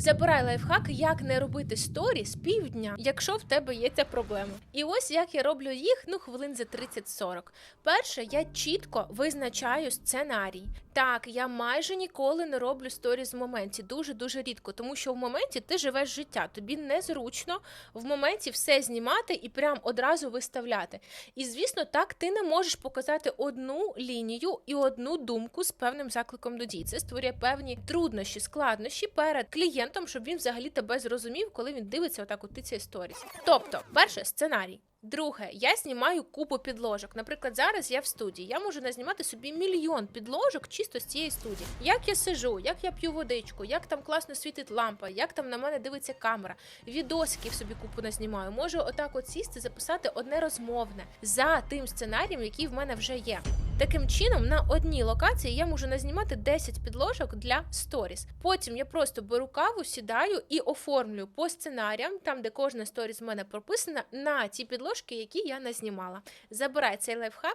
Забирай лайфхак, як не робити сторі з півдня, якщо в тебе є ця проблема. І ось як я роблю їх, ну хвилин за 30-40. Перше, я чітко визначаю сценарій. Так, я майже ніколи не роблю сторіс в моменті, дуже дуже рідко, тому що в моменті ти живеш життя, тобі незручно в моменті все знімати і прям одразу виставляти. І звісно, так ти не можеш показати одну лінію і одну думку з певним закликом до дій. Це створює певні труднощі, складнощі перед клієнтом, щоб він взагалі тебе зрозумів, коли він дивиться отак от ці сторіс. Тобто, перше сценарій. Друге, я знімаю купу підложок. Наприклад, зараз я в студії. Я можу назнімати собі мільйон підложок чисто з цієї студії. Як я сижу, як я п'ю водичку, як там класно світить лампа, як там на мене дивиться камера, відосиків собі купу назнімаю. Можу отак от сісти, записати одне розмовне за тим сценарієм, який в мене вже є. Таким чином, на одній локації я можу назнімати 10 підложок для сторіс. Потім я просто беру каву, сідаю і оформлю по сценаріям, там де кожна сторіс в мене прописана, на ті підложки, які я назнімала. Забирай цей лайфхак.